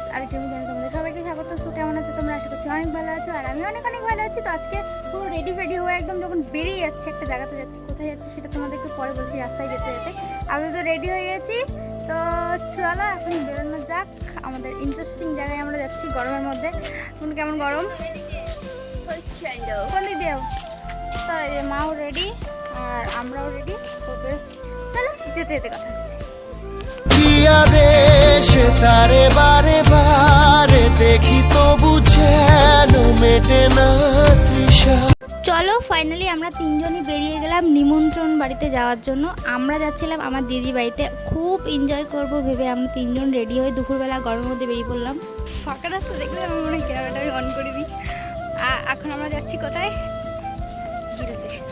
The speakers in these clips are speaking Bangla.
ভিউয়ার্স আর কেমন জানি তোমাদের সবাইকে স্বাগত। সো কেমন আছো তোমরা? আশা করছি অনেক ভালো আছো আর আমি অনেক অনেক ভালো আছি। তো আজকে পুরো রেডি ফেডি হয়ে একদম যখন বেরিয়ে যাচ্ছে একটা জায়গাতে যাচ্ছি কোথায় যাচ্ছি সেটা তোমাদেরকে পরে বলছি রাস্তায় যেতে যেতে। আমি তো রেডি হয়ে গেছি। তো চলো এখন বেরোনো যাক। আমাদের ইন্টারেস্টিং জায়গায় আমরা যাচ্ছি গরমের মধ্যে। এখন কেমন গরম? কোন দেও? তো এই যে মাও রেডি আর আমরাও রেডি তো বেরোচ্ছি। চলো যেতে যেতে কথা হচ্ছে। তারে বারে দেখি তবু যেন মেটে না তৃষা। চলো ফাইনালি আমরা তিনজনই বেরিয়ে গেলাম নিমন্ত্রণ বাড়িতে যাওয়ার জন্য। আমরা যাচ্ছিলাম আমার দিদি বাড়িতে। খুব এনজয় করব ভেবে আমরা তিনজন রেডি হয়ে দুপুরবেলা গরমের মধ্যে বেরিয়ে পড়লাম। ফাঁকা রাস্তা দেখলে আমার মনে হয় ক্যামেরাটা আমি অন করে দিই। এখন আমরা যাচ্ছি কোথায়?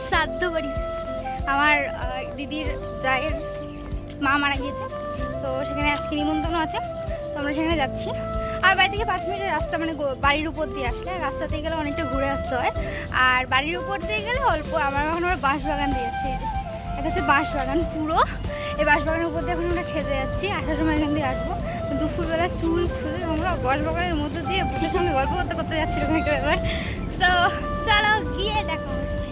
শ্রাদ্ধ বাড়ি। আমার দিদির জায়ের মা মারা গিয়েছে। তো সেখানে আজকে নিমন্ত্রণ আছে। তো আমরা সেখানে যাচ্ছি। আর বাড়ি থেকে পাঁচ মিনিটের রাস্তা মানে বাড়ির উপর দিয়ে আসলে রাস্তাতে গেলে অনেকটা ঘুরে আসতে হয়। আর বাড়ির উপর দিয়ে গেলে অল্প, আমার এখন আমরা বাঁশ বাগান দিয়েছি। এটা হচ্ছে বাঁশ বাগান পুরো। এই বাঁশ বাগানের উপর দিয়ে এখন আমরা খেতে যাচ্ছি, আসার সময় এখান দিয়ে আসব। দুপুরবেলা চুল খুলে আমরা বাঁশ বাগানের মধ্যে দিয়ে বুটের সঙ্গে গল্প করতে করতে যাচ্ছি, এরকম একটা ব্যাপার। তো চলো গিয়ে দেখা হচ্ছে।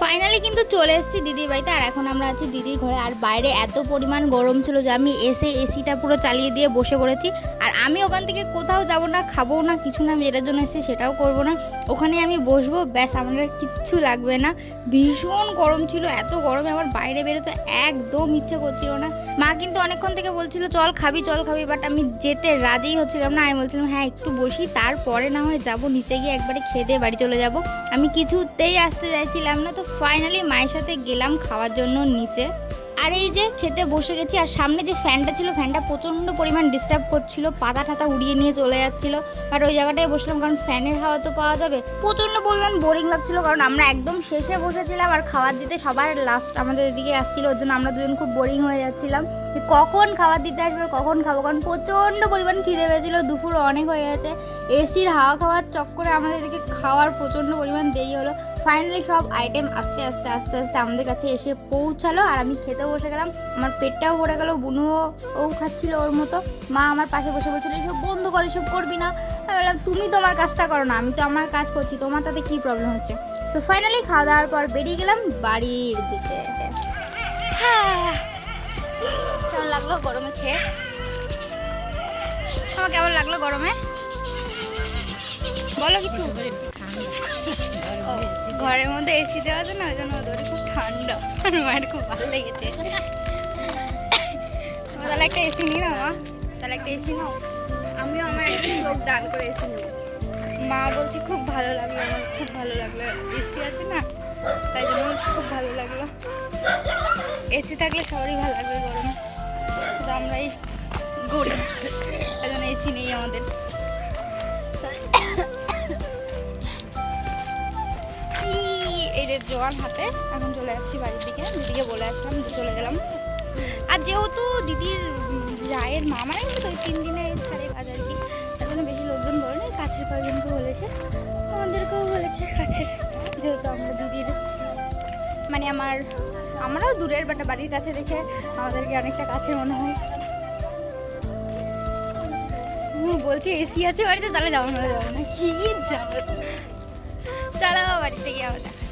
ফাইনালি কিন্তু চলে এসেছি দিদির বাড়িতে, আর এখন আমরা আছি দিদির ঘরে। আর বাইরে এত পরিমাণ গরম ছিল যে আমি এসে এসিটা পুরো চালিয়ে দিয়ে বসে পড়েছি। আর আমি ওখান থেকে কোথাও যাব না খাব না, কিছু না যেটার জন্য এসেছি সেটাও করব না। ওখানে আমি বসবো, ব্যাস, আমার আর কিচ্ছু লাগবে না। ভীষণ গরম ছিল, এত গরমে আমার বাইরে বেরোতে একদম ইচ্ছে করছিল না। মা কিন্তু অনেকক্ষণ থেকে বলছিল, চল খাবি চল খাবি। বাট আমি যেতে রাজিই হচ্ছিলাম না। আমি বলছিলাম হ্যাঁ একটু বসি, তারপরে না হয় যাব। নিচে গিয়ে একবারে খেয়ে দিয়ে বাড়ি চলে যাব। আমি কিছুতেই আসতে চাইছিলাম না, তো ফাইনালি মায়ের সাথে গেলাম খাওয়ার জন্য নিচে। আর এই যে খেতে বসে গেছি, আর সামনে যে ফ্যানটা ছিল, ফ্যানটা প্রচণ্ড পরিমাণ ডিস্টার্ব করছিল, পাতা টাতা উড়িয়ে নিয়ে চলে যাচ্ছিল। বাট ওই জায়গাটায় বসলাম, কারণ ফ্যানের হাওয়া তো পাওয়া যাবে। প্রচণ্ড পরিমাণ বোরিং লাগছিল, কারণ আমরা একদম শেষে বসেছিলাম, আর খাবার দিতে সবার লাস্ট আমাদের এদিকে আসছিল, ওর জন্য আমরা দুজন খুব বোরিং হয়ে যাচ্ছিলাম। যে কখন খাবার দিতে আসবে কখন খাব, কারণ প্রচণ্ড পরিমাণ খিদে পেয়েছিল, দুপুর অনেক হয়ে গেছে। এসির হাওয়া খাওয়ার চক্করে আমাদের এদিকে খাওয়ার প্রচণ্ড পরিমাণ দেরি হলো। ফাইনালি সব আইটেম আস্তে আস্তে আস্তে আস্তে আমাদের কাছে এসে পৌঁছালো আর আমি খেতে বসে গেলাম। আমার পেটটাও ভরে গেল, বুনুও ও খাচ্ছিল ওর মতো। মা আমার পাশে বসে বলছিল, এসব বন্ধ কর, এসব করবি না। আমি বললাম, তুমি তোমার কাজটা করো না, আমি তো আমার কাজ করছি, তোমার তাতে কী প্রবলেম হচ্ছে? সো ফাইনালি খাওয়া দাওয়ার পর বেরিয়ে গেলাম বাড়ির দিকে। হ্যাঁ। কেমন লাগল গরমে খেয়ে? আমার কেমন লাগল গরমে? বলো কিছু। ঘরের মধ্যে এসি দেওয়া আছে না, ওই জন্য ওদের খুব ঠান্ডা। আর মায়ের খুব ভালো লেগেছে। তাহলে একটা এসি নিই না মা। তাহলে একটা এসি নাও। আমিও আমার লোক দান করে এসি নিই মা বলছে খুব ভালো লাগল, আমার খুব ভালো লাগল। এসি আছে না, তাই জন্য বলছে খুব ভালো লাগল। এসি থাকলে সবারই ভালো লাগবে গরমে। কিন্তু আমরা এই গরিব। তাই জন্য এসি নেই আমাদের। জোয়ান হাতে, এখন চলে যাচ্ছি বাড়ির দিকে। দিদিকে বলে আসলাম চলে গেলাম। আর যেহেতু দিদির জায়ের মামারা কিন্তু ওই তিন দিনের ছাড়ে কাজ আর কি, তার জন্য বেশি লোকজন বলেনি, কাছের কয়েকজনকে বলেছে। আমাদেরকেও বলেছে কাছের, যেহেতু আমরা দিদির মানে আমার, আমরাও দূরের বাট বাড়ির কাছে দেখে আমাদেরকে অনেকটা কাছে মনে হয়। বলছি এসি আছে বাড়িতে, তাহলে যাব না যাব না। কি যাব চলো বাড়িতে গিয়ে দেখা